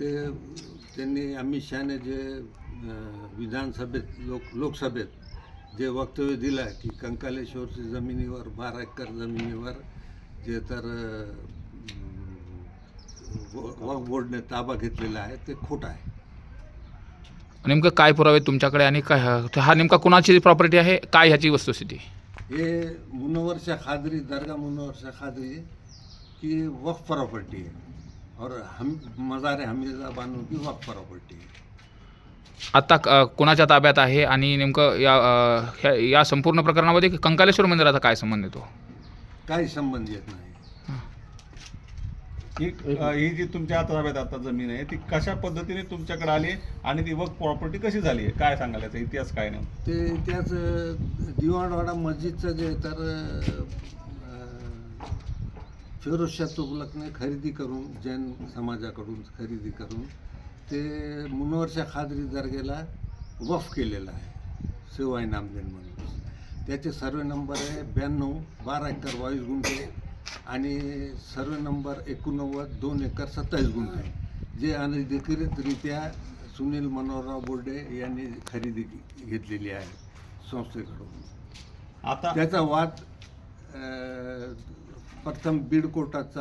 ते त्यांनी अमित शहाने जे विधानसभेत लोक लोकसभेत जे वक्तव्य दिलं आहे की कंकालेश्वरच्या जमिनीवर बारा एकर जमिनीवर जे तर अं, व- वक्फ बोर्डने ताबा घेतलेला आहे ते खोटं आहे. नेमकं काय पुरावे तुमच्याकडे आणि काय हा नेमका कुणाची प्रॉपर्टी आहे? काय ह्याची वस्तुस्थिती? ये मुनवर खादरी दरगाह मुनवर खादरी की वक्फ प्रॉपर्टी है और हम मज़ार हमीदा बानो की प्रॉपर्टी। है आता अ, कोणाच्या ताब्यात आहे आणि नेमकं या अ, ह्या- या संपूर्ण प्रकरणामध्ये कंकालेश्वर मंदिराचा काय संबंध येतो काही संबंध येत नाही. ही. अ, ही जी तुमच्या ताब्यात आता जमीन आहे ती कशा पद्धतीने तुमच्याकडे आली आणि ती वक प्रॉपर्टी कशी झाली आहे? काय सांगाल याचा इतिहास काय नाही ते त्याच दिवाणवाडा मस्जिदचं जे तर फिरोजशाह तुगलकने खरेदी करून जैन समाजाकडून खरेदी करून ते मुनवरच्या खादरी दर्गेला वफ केलेलं आहे शिवाय नामदेन म्हणून त्याचे सर्वे नंबर आहे ब्याण्णव बारा एकर बावीस गुंठे आणि सर्वे नंबर एकोणनव्वद दोन एकर सत्तावीस गुंठे. जे अनधिकृतरित्या सुनील मनोहरराव बोर्डे यांनी खरेदी घेतलेली आहे संस्थेकडून. आता त्याचा वाद प्रथम बीड कोर्टाचा